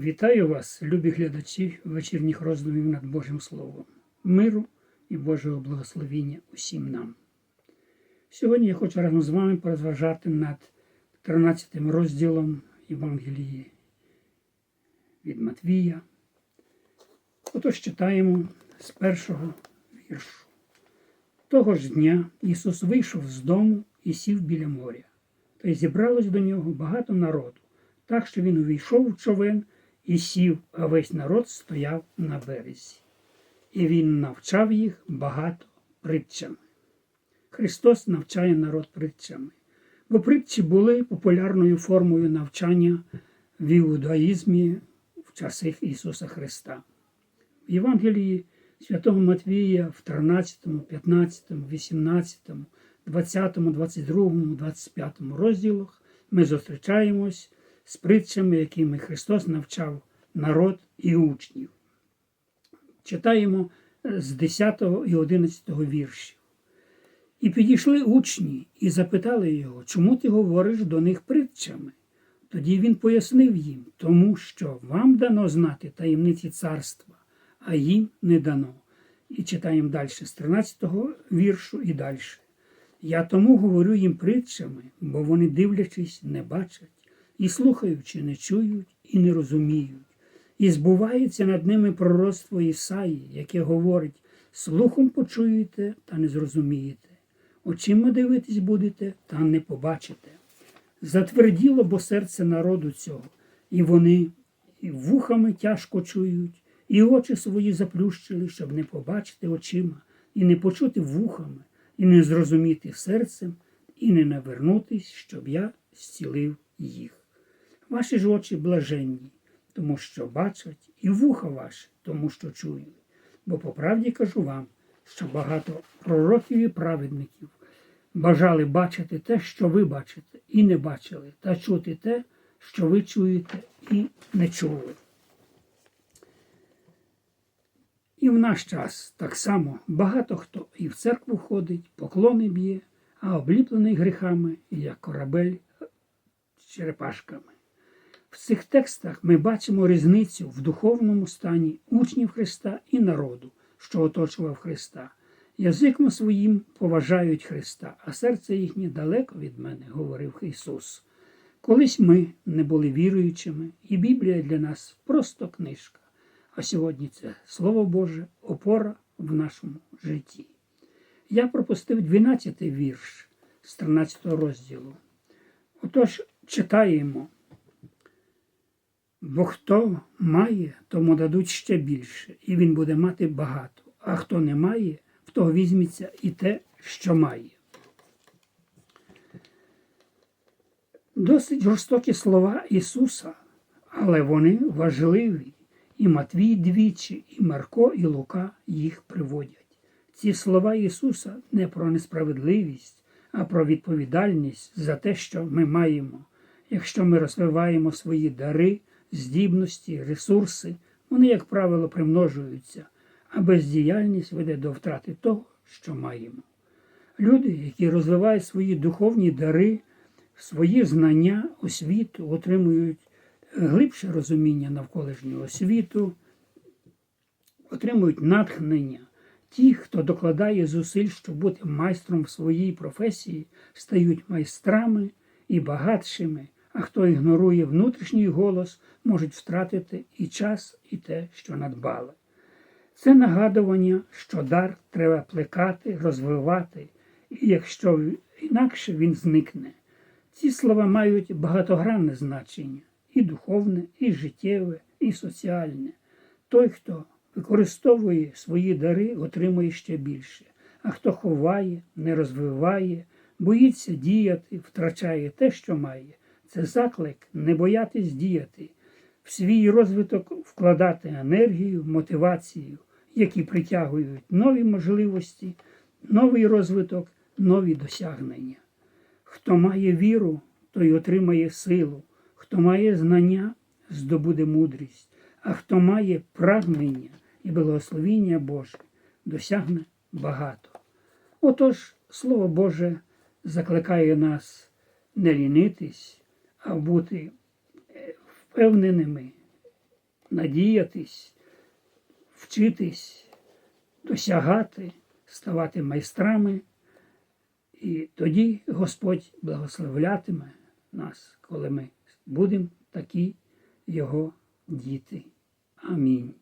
Вітаю вас, любі глядачі вечірніх роздумів над Божим Словом, миру і Божого благословіння усім нам. Сьогодні я хочу разом з вами порозважати над 13 розділом Євангелії від Матвія. Отож читаємо з першого віршу. Того ж дня Ісус вийшов з дому і сів біля моря, та й зібралось до нього багато народу, так що він увійшов в човен і сів, а весь народ стояв на березі. І він навчав їх багато притчами. Христос навчає народ притчами, бо притчі були популярною формою навчання в іудаїзмі в часи Ісуса Христа. В Євангелії святого Матвія в 13, 15, 18, 20, 22, 25 розділах ми зустрічаємось з притчами, якими Христос навчав народ і учнів. Читаємо з 10 і 11 віршів. І підійшли учні і запитали його, чому ти говориш до них притчами? Тоді він пояснив їм, тому що вам дано знати таємниці царства, а їм не дано. І читаємо далі з 13 віршу і далі. Я тому говорю їм притчами, бо вони, дивлячись, не бачать, і слухаючи, не чують і не розуміють. І збувається над ними пророцтво Ісаї, яке говорить: слухом почуєте та не зрозумієте, очима дивитись будете та не побачите. Затверділо бо серце народу цього, і вони і вухами тяжко чують, і очі свої заплющили, щоб не побачити очима, і не почути вухами, і не зрозуміти серцем, і не навернутись, щоб я зцілив їх. Ваші ж очі блаженні, тому що бачать, і вуха ваші, тому що чують. Бо по правді кажу вам, що багато пророків і праведників бажали бачити те, що ви бачите, і не бачили, та чути те, що ви чуєте і не чули. І в наш час так само багато хто і в церкву ходить, поклони б'є, а обліплений гріхами, як корабель з черепашками. В цих текстах ми бачимо різницю в духовному стані учнів Христа і народу, що оточував Христа. Язиком своїм поважають Христа, а серце їхнє далеко від мене, говорив Ісус. Колись ми не були віруючими, і Біблія для нас просто книжка. А сьогодні це Слово Боже, опора в нашому житті. Я пропустив 12-й вірш з 13 розділу. Отож, читаємо. Бо хто має, тому дадуть ще більше, і він буде мати багато. А хто не має, в того візьметься і те, що має. Досить жорстокі слова Ісуса, але вони важливі. І Матвій двічі, і Марко, і Лука їх приводять. Ці слова Ісуса не про несправедливість, а про відповідальність за те, що ми маємо. Якщо ми розвиваємо свої дари, здібності, ресурси, вони, як правило, примножуються, а бездіяльність веде до втрати того, що маємо. Люди, які розвивають свої духовні дари, свої знання, освіту, отримують глибше розуміння навколишнього світу, отримують натхнення. Ті, хто докладає зусиль, щоб бути майстром в своїй професії, стають майстрами і багатшими, а хто ігнорує внутрішній голос, можуть втратити і час, і те, що надбали. Це нагадування, що дар треба плекати, розвивати, і якщо інакше він зникне. Ці слова мають багатогранне значення і духовне, і життєве, і соціальне. Той, хто використовує свої дари, отримує ще більше, а хто ховає, не розвиває, боїться діяти, втрачає те, що має. Це заклик не боятись діяти, в свій розвиток вкладати енергію, мотивацію, які притягують нові можливості, новий розвиток, нові досягнення. Хто має віру, той отримає силу, хто має знання, здобуде мудрість, а хто має прагнення і благословіння Боже, досягне багато. Отож, Слово Боже закликає нас не лінитись, бути е, впевненими, надіятись, вчитись, досягати, ставати майстрами. І тоді Господь благословлятиме нас, коли ми будемо такі Його діти. Амінь.